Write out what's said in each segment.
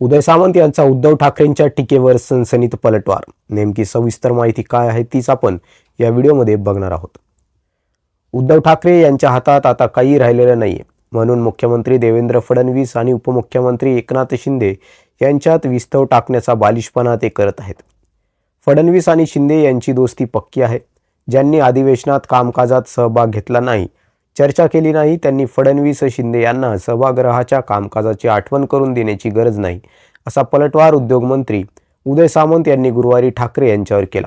उदय सामंत यांचा उद्धव ठाकरेंच्या टीकेवर सनसनीत पलटवार. नेमकी सविस्तर माहिती काय आहे तीच आपण या व्हिडिओमध्ये बघणार आहोत. उद्धव ठाकरे यांच्या हातात आता काही राहिलेलं नाही म्हणून मुख्यमंत्री देवेंद्र फडणवीस आणि उपमुख्यमंत्री एकनाथ शिंदे यांच्यात विस्तव टाकण्याचा बालिशपणा ते करत आहेत. फडणवीस आणि शिंदे यांची दोस्ती पक्की आहे. ज्यांनी अधिवेशनात कामकाजात सहभाग घेतला नाही चर्चा केली नाही त्यांनी फडणवीस शिंदे यांना सभागृहाच्या कामकाजाची आठवण करून देण्याची गरज नाही असा पलटवार उद्योगमंत्री उदय सामंत यांनी गुरुवारी ठाकरे यांच्यावर केला.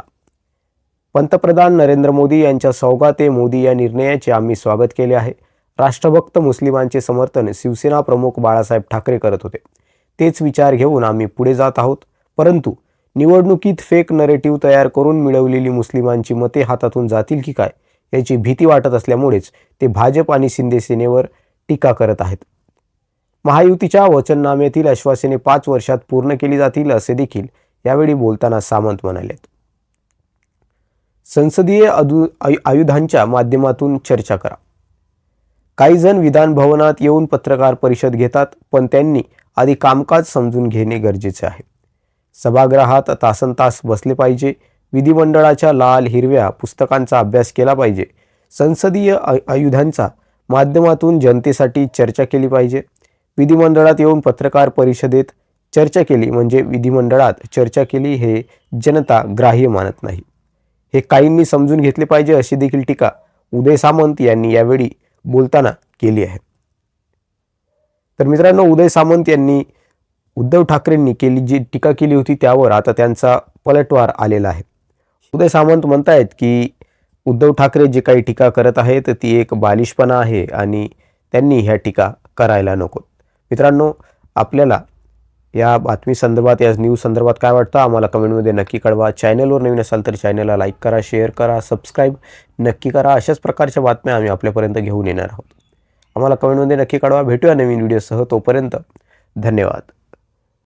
पंतप्रधान नरेंद्र मोदी यांच्या सौगाते मोदी या निर्णयाचे आम्ही स्वागत केले आहे. राष्ट्रभक्त मुस्लिमांचे समर्थन शिवसेना प्रमुख बाळासाहेब ठाकरे करत होते. तेच विचार घेऊन आम्ही पुढे जात आहोत. परंतु निवडणुकीत फेक नरेटिव्ह तयार करून मिळवलेली मुस्लिमांची मते हातातून जातील की काय? याची भीती वाटत असल्यामुळेच ते भाजप आणि शिंदे सेनेवर टीका करत आहेत. महायुतीच्या वचननाम्यातील आश्वासने पाच वर्षात पूर्ण केली जातील असे देखील यावेळी बोलताना सामंत म्हणालेत. संसदीय अदु आयुधांच्या माध्यमातून चर्चा करा. काही जण विधान भवनात येऊन पत्रकार परिषद घेतात पण त्यांनी आधी कामकाज समजून घेणे गरजेचे आहे. सभागृहात तासनतास बसले पाहिजे विधिमंडळाच्या लाल हिरव्या पुस्तकांचा अभ्यास केला पाहिजे. संसदीय आयुधांचा माध्यमातून जनतेसाठी चर्चा केली पाहिजे. विधिमंडळात येऊन पत्रकार परिषदेत चर्चा केली म्हणजे विधिमंडळात चर्चा केली हे जनता ग्राह्य मानत नाही. हे काहींनी समजून घेतले पाहिजे अशी देखील टीका उदय सामंत यांनी यावेळी बोलताना केली आहे. तर मित्रांनो उदय सामंत यांनी उद्धव ठाकरेंनी केली जी टीका केली होती त्यावर आता त्यांचा पलटवार आलेला आहे. उदय सामंत म्हणतायत की उद्धव ठाकरे जे काही टीका करत आहेत ती एक बालिशपणा आहे आणि त्यांनी ह्या टीका करायला नको मित्रांनो आपल्याला या बातमी संदर्भात या न्यूज संदर्भात काय वाटतं? आम्हाला कमेंटमध्ये नक्की कळवा. चॅनलवर नवीन असाल तर चॅनलला लाईक करा शेअर करा सबस्क्राईब नक्की करा. अशाच प्रकारच्या बातम्या आम्ही आपल्यापर्यंत घेऊन येणार आहोत. आम्हाला कमेंटमध्ये नक्की कळवा. भेटूया नवीन व्हिडिओसह तोपर्यंत धन्यवाद.